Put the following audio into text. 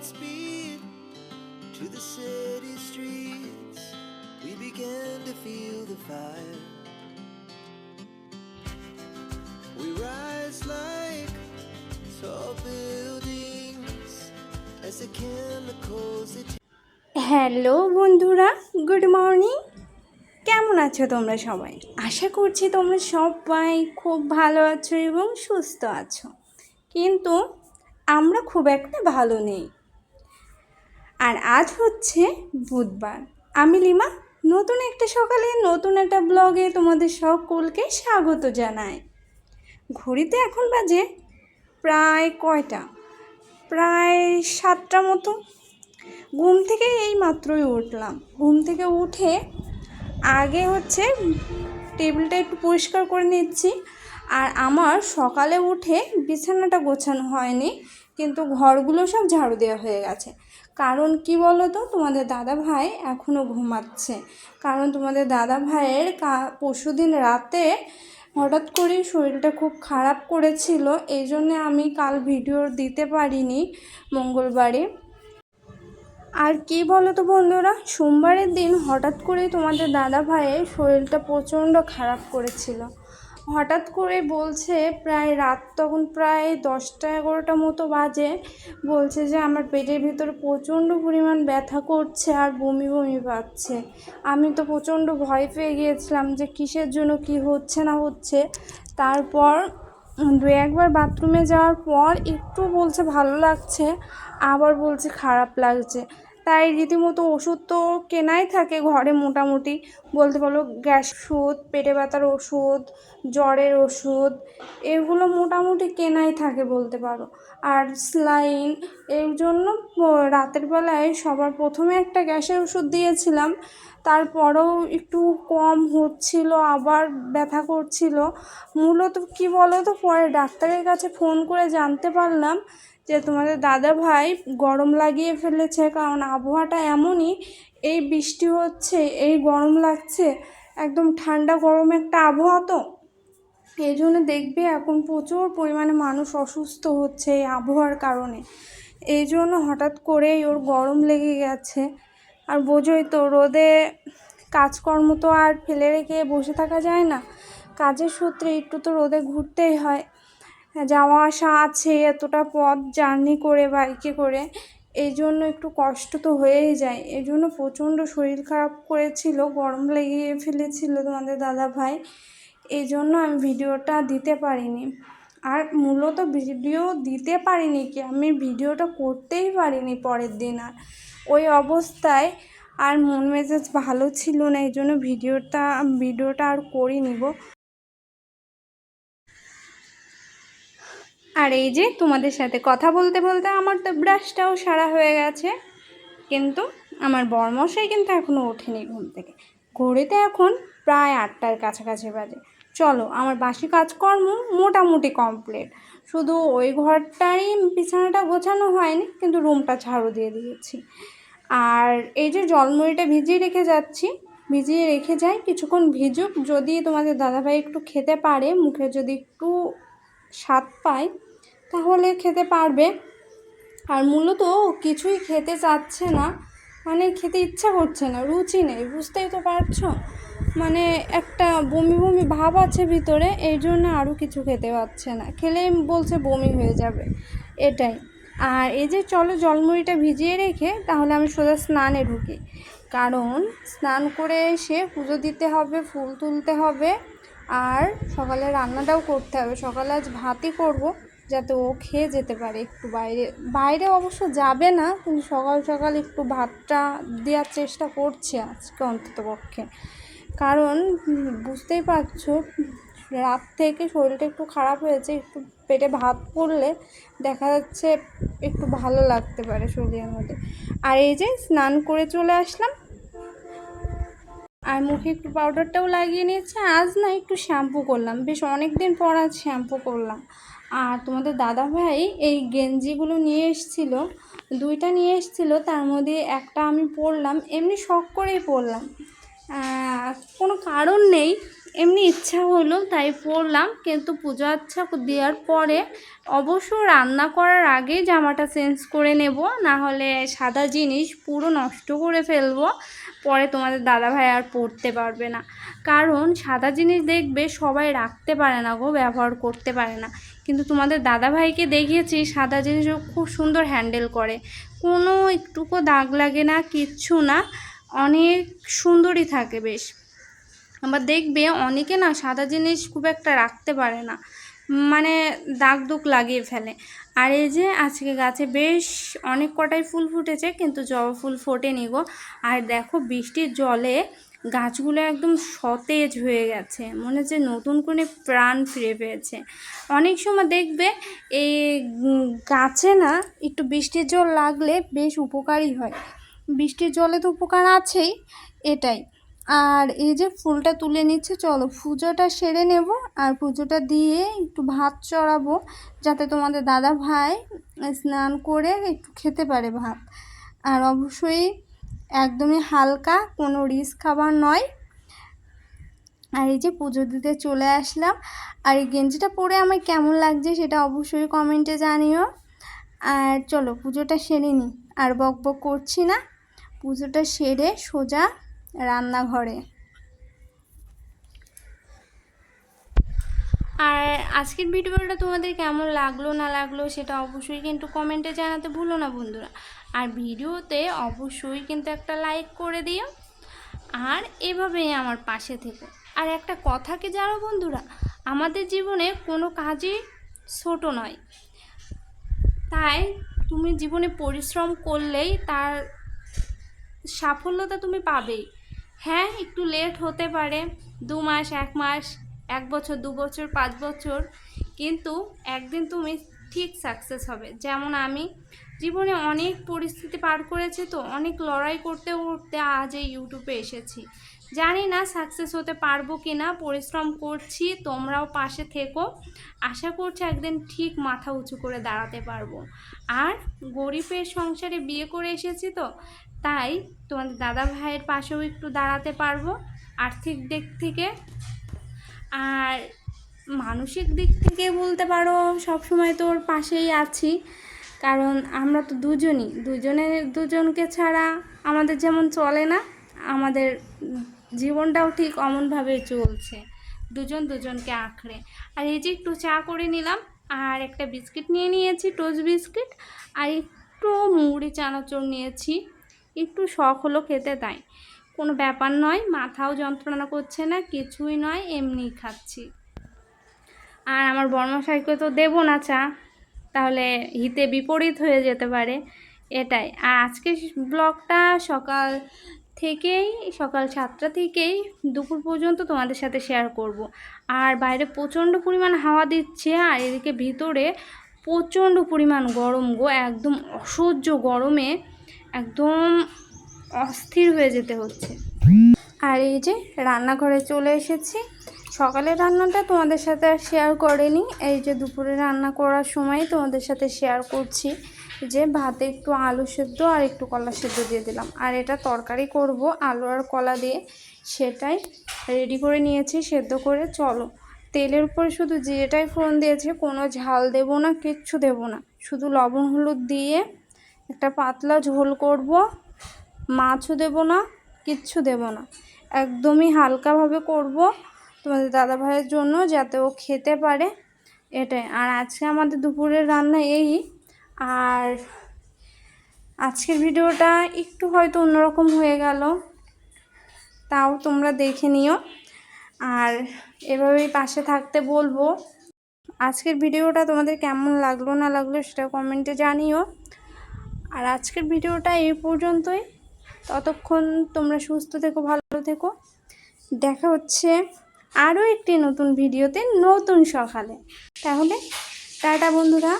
Godspeed to the city streets. We began to feel the fire. We rise like tall buildings as the chemicals hello বন্ধুরা good morning কেমন আছো তোমরা সবাই আশা করছি তোমরা সবাই খুব ভালো আছো এবং সুস্থ আছো কিন্তু আমরা খুব একটা ভালো নেই আর আজ হচ্ছে বুধবার। আমি লিমা, নতুন একটা সকালে নতুন একটা ব্লগে তোমাদের সকলকে স্বাগত জানাই। ঘড়িতে এখন বাজে প্রায় কয়টা? প্রায় সাতটা মতো। ঘুম থেকে এই মাত্রই উঠলাম। ঘুম থেকে উঠে আগে হচ্ছে টেবিলটা একটু পরিষ্কার করে নিচ্ছি। আর আমার সকালে উঠে বিছানাটা গোছানো হয়নি, কিন্তু ঘরগুলো সব ঝাড়ু দেওয়া হয়ে গেছে। কারণ কি বলো তো তোমাদের দাদা ভাই এখনও ঘুমাচ্ছে। কারণ তোমাদের দাদা ভাইয়ের কা, পরশুদিন রাতে হঠাৎ করেই শরীরটা খুব খারাপ করেছিল। এই জন্যে আমি কাল ভিডিও দিতে পারিনি মঙ্গলবারে। আর কি বলো তো বন্ধুরা? সোমবারের দিন হঠাৎ করেই তোমাদের দাদা ভাইয়ের শরীরটা প্রচণ্ড খারাপ করেছিল। হঠাৎ করে বলছে প্রায় রাত তখন প্রায় দশটা এগারোটা মতো বাজে। বলছে যে আমার পেটের ভিতরে প্রচণ্ড পরিমাণ ব্যথা করছে আর বমি বমি পাচ্ছে। আমি তো প্রচণ্ড ভয় পেয়ে গিয়েছিলাম যে কিসের জন্য কি হচ্ছে না হচ্ছে। তারপর দু একবার বাথরুমে যাওয়ার পর একটু বলছে ভালো লাগছে, আবার বলছে খারাপ লাগছে। তাই রীতিমতো ওষুধ তো কেনাই থাকে ঘরে মোটামুটি। বলতে পারো গ্যাস ওষুধ, পেটে ব্যথার ওষুধ, জ্বরের ওষুধ, এগুলো মোটামুটি কেনাই থাকে বলতে পারো। আর স্লাইন এই জন্য রাতের বেলায় সবার প্রথমে একটা গ্যাসের ওষুধ দিয়েছিলাম। তারপরেও একটু কম হচ্ছিল, আবার ব্যথা করছিল। মূলত কি বলো তো পরে ডাক্তারের কাছে ফোন করে জানতে পারলাম যে তোমাদের দাদা ভাই গরম লাগিয়ে ফেলেছে, কারণ আবহাওয়াটা এমনই, এই বৃষ্টি হচ্ছে, এই গরম লাগছে, একদম ঠান্ডা গরম একটা আবহাওয়া তো। এই জন্য দেখবে এখন প্রচুর পরিমাণে মানুষ অসুস্থ হচ্ছে এই আবহাওয়ার কারণে। এই জন্য হঠাৎ করেই ওর গরম লেগে গেছে। আর বোঝোই তো, রোদে কাজকর্ম তো আর ফেলে রেখে বসে থাকা যায় না। কাজের সূত্রে একটু তো রোদে ঘুরতেই হয়। যাওয়া আসা আছে, এতটা পথ জার্নি করে বাইকে করে, এই জন্য একটু কষ্ট তো হয়েই যায়। এই জন্য প্রচণ্ড শরীর খারাপ করেছিল, গরম লেগে ফেলেছিল তোমাদের দাদা ভাই, এই জন্য আমি ভিডিওটা দিতে পারিনি। আর মূলত ভিডিও দিতে পারিনি কি, আমি ভিডিওটা করতেই পারিনি পরের দিন আর। ওই অবস্থায় আর মন মেজাজ ভালো ছিল না, এই জন্য ভিডিওটা ভিডিওটা আর করিনি গো। আর এই যে তোমাদের সাথে কথা বলতে বলতে আমার তো ব্রাশটাও সারা হয়ে গেছে। কিন্তু আমার বরমশাই কিন্তু এখনও ওঠেনি ঘুম থেকে। ঘড়িতে এখন প্রায় আটটার কাছাকাছি বাজে। চলো, আমার বাসি কাজকর্ম মোটামুটি কমপ্লিট শুধু ওই ঘরটাই বিছানাটা গোছানো হয়নি, কিন্তু রুমটা ঝাড়ু দিয়ে দিয়েছি। আর এই যে জলমুড়িটা ভিজিয়ে রেখে যাচ্ছি, ভিজিয়ে রেখে যাই, কিছুক্ষণ ভিজুক। যদি তোমাদের দাদাভাই একটু খেতে পারে, মুখে যদি একটু স্বাদ পায়, তাহলে খেতে পারবে। আর মূলত কিছুই খেতে চাচ্ছে না মানে খেতে ইচ্ছা করছে না, রুচি নেই, বুঝতেই তো পারছ? মানে একটা বমি বমি ভাব আছে ভিতরে, এই জন্য আরও কিছু খেতে পারছে না। খেলেই বলছে বমি হয়ে যাবে, এটাই। আর এই যে চলো জলমুড়িটা ভিজিয়ে রেখে, তাহলে আমি সোজা স্নানে ঢুকি। কারণ স্নান করে এসে পুজো দিতে হবে, ফুল তুলতে হবে। আর সকালে রান্নাটাও করতে হবে। সকালে আজ ভাতই করব যাতে ও খেয়ে যেতে পারে একটু বাইরে। বাইরে অবশ্য যাবে না, কিন্তু সকাল সকাল একটু ভাতটা দেওয়ার চেষ্টা করছে আজকে অন্তত পক্ষে কারণ বুঝতেই পারছ, রাত থেকে শরীরটা একটু খারাপ হয়েছে, একটু পেটে ভাত পড়লে দেখা যাচ্ছে একটু ভালো লাগতে পারে শরীরের মধ্যে। আর এই যে স্নান করে চলে আসলাম আর মুখে একটু পাউডারটাও লাগিয়ে নিয়েছি। আজ না একটু শ্যাম্পু করলাম। বেশ অনেক দিন পর আজ শ্যাম্পু করলাম। আর তোমাদের দাদাভাই এই গেঞ্জিগুলো নিয়ে এসছিল, দুইটা নিয়ে এসছিল, তার মধ্যে একটা আমি পরলাম। এমনি শখ করেই পরলাম। কোনো কারণ নেই। এমনি ইচ্ছা হলো, তাই পরলাম। কিন্তু পুজো আচ্ছা দেওয়ার পরে অবশ্য রান্না করার আগে জামাটা চেঞ্জ করে নেব, না হলে সাদা জিনিস পুরো নষ্ট করে ফেলব। পরে তোমাদের দাদাভাই আর পরতে পারবে না। কারণ সাদা জিনিস দেখবে সবাই রাখতে পারে না গো, ব্যবহার করতে পারে না। কিন্তু তোমাদের দাদাভাইকে দেখিয়েছি সাদা জিনিস খুব সুন্দর হ্যান্ডেল করে। কোনো একটুকু দাগ লাগে না, কিচ্ছু না। অনেক সুন্দরই থাকে বেশ। আবার দেখবে অনেকে না সাদা জিনিস খুব একটা রাখতে পারে না। মানে দাগ দুগ লাগিয়ে ফেলে। আর এই যে আজকে গাছে বেশ অনেক কটাই ফুল ফুটেছে, কিন্তু জবা ফুল ফোটেনি গো। আর দেখো বৃষ্টির জলে গাছগুলো একদম সতেজ হয়ে গেছে। মনে হচ্ছে নতুন করে প্রাণ ফিরে পেয়েছে। অনেক সময় দেখবে এই গাছে না একটু বৃষ্টির জল লাগলে বেশ উপকারী হয়। বৃষ্টির জলে তো উপকার আছেই, এটাই। আর এই যে ফুলটা তুলে নিচ্ছে, চলো পুজোটা সেরে নেব আর পুজোটা দিয়ে একটু ভাত চড়াবো যাতে তোমাদের দাদা ভাই স্নান করে একটু খেতে পারে ভাত। আর অবশ্যই একদমই হালকা, কোনো রিস্ক খাবার নয়। আর এই যে পুজো দিতে চলে আসলাম। আর এই গেঞ্জিটা পরে আমার কেমন লাগছে সেটা অবশ্যই কমেন্টে জানিও। আর চলো পুজোটা সেরে নিই। আর বক বক করছি না। পুজোটা সেরে সোজা রান্নাঘরে। আর আজকের ভিডিওটা তোমাদের কেমন লাগল, না লাগল সেটা অবশ্যই কিন্তু কমেন্টে জানাতে ভুলো না বন্ধুরা। আর ভিডিওতে অবশ্যই কিন্তু একটা লাইক করে দিও। আর এভাবেই আমার পাশে থেকে। আর একটা কথা কি জানো বন্ধুরা? আমাদের জীবনে কোনো কাজই ছোট নয়। তাই তুমি জীবনে পরিশ্রম করলেই তার সাফল্যতা তুমি পাবেই। হ্যাঁ একটু লেট হতে পারে। দু মাস, এক মাস, এক বছর, দু বছর, পাঁচ বছর। কিন্তু একদিন তুমি ঠিক সাকসেস হবে। যেমন আমি জীবনে অনেক পরিস্থিতি পার করেছি তো, অনেক লড়াই করতে করতে আজ এই ইউটিউবে এসেছি। জানি না সাকসেস হতে পারব কি না পরিশ্রম করছি, তোমরাও পাশে থেকো। আশা করছি একদিন ঠিক মাথা উঁচু করে দাঁড়াতে পারব। আর গরিবের সংসারে বিয়ে করে এসেছি তো তাই তোমাদের দাদা ভাইয়ের পাশেও একটু দাঁড়াতে পারব আর্থিক দিক থেকে। আর মানসিক দিক থেকে বলতে পারো সব সময় তোর পাশেই আছি। কারণ আমরা তো দুজনই, দুজনে দুজনকে ছাড়া আমাদের যেমন চলে না, আমাদের জীবনটাও ঠিক অমনভাবে চলছে। দুজন দুজনকে আঁকড়ে। আর এই যে একটু চা করে নিলাম, আর একটা বিস্কিট নিয়ে নিয়েছি, টোস্ট বিস্কিট, আর একটু মুড়ি চানাচুর নিয়েছি। একটু শখ হলো খেতে তাই। কোনো ব্যাপার নয়, মাথাও যন্ত্রণা করছে না, কিছুই নয়, এমনিই খাচ্ছি। আর আমার বর্মশাইকে তো দেবো না চা, তাহলে হিতে বিপরীত হয়ে যেতে পারে, এটাই। আর আজকে ব্লগটা সকাল থেকেই, সকাল সাতটা থেকেই দুপুর পর্যন্ত তোমাদের সাথে শেয়ার করব। আর বাইরে প্রচণ্ড পরিমাণ হাওয়া দিচ্ছে, আর এদিকে ভিতরে প্রচণ্ড পরিমাণ গরম গো, একদম অসহ্য গরমে। একদম অস্থির হয়ে যেতে হচ্ছে। আর এই যে রান্নাঘরে চলে এসেছি। সকালের রান্নাটা তোমাদের সাথে আর শেয়ার করেনি। এই যে দুপুরে রান্না করার সময় তোমাদের সাথে শেয়ার করছি যে ভাতে একটু আলু সেদ্ধ আর একটু কলা সেদ্ধ দিয়ে দিলাম। আর এটা তরকারি করব আলু আর কলা দিয়ে। সেটাই রেডি করে নিয়েছি, সেদ্ধ করে চলো। তেলের উপরে শুধু জিরেটাই ফোড়ন দিয়েছে কোনো ঝাল দেব না, কিচ্ছু দেব না। শুধু লবণ হলুদ দিয়ে একটা পাতলা ঝোল করব, মাছও দেব না, কিচ্ছু দেব না। একদমই হালকাভাবে করব তোমাদের দাদা ভাইয়ের জন্য যাতে ও খেতে পারে এটাই। আর আজকে আমাদের দুপুরের রান্না এই। আর আজকের ভিডিওটা একটু হয়তো অন্যরকম হয়ে গেল, তাও তোমরা দেখে নিও। আর এভাবেই পাশে থাকতে বলব। আজকের ভিডিওটা তোমাদের কেমন লাগল না লাগল সেটা কমেন্টে জানিও। আর আজকের ভিডিওটা এই পর্যন্তই। ততক্ষণ তোমরা সুস্থ থেকো, ভালো থেকো। দেখা হচ্ছে আরও একটি নতুন ভিডিওতে নতুন সকালে। তাহলে টাটা বন্ধুরা।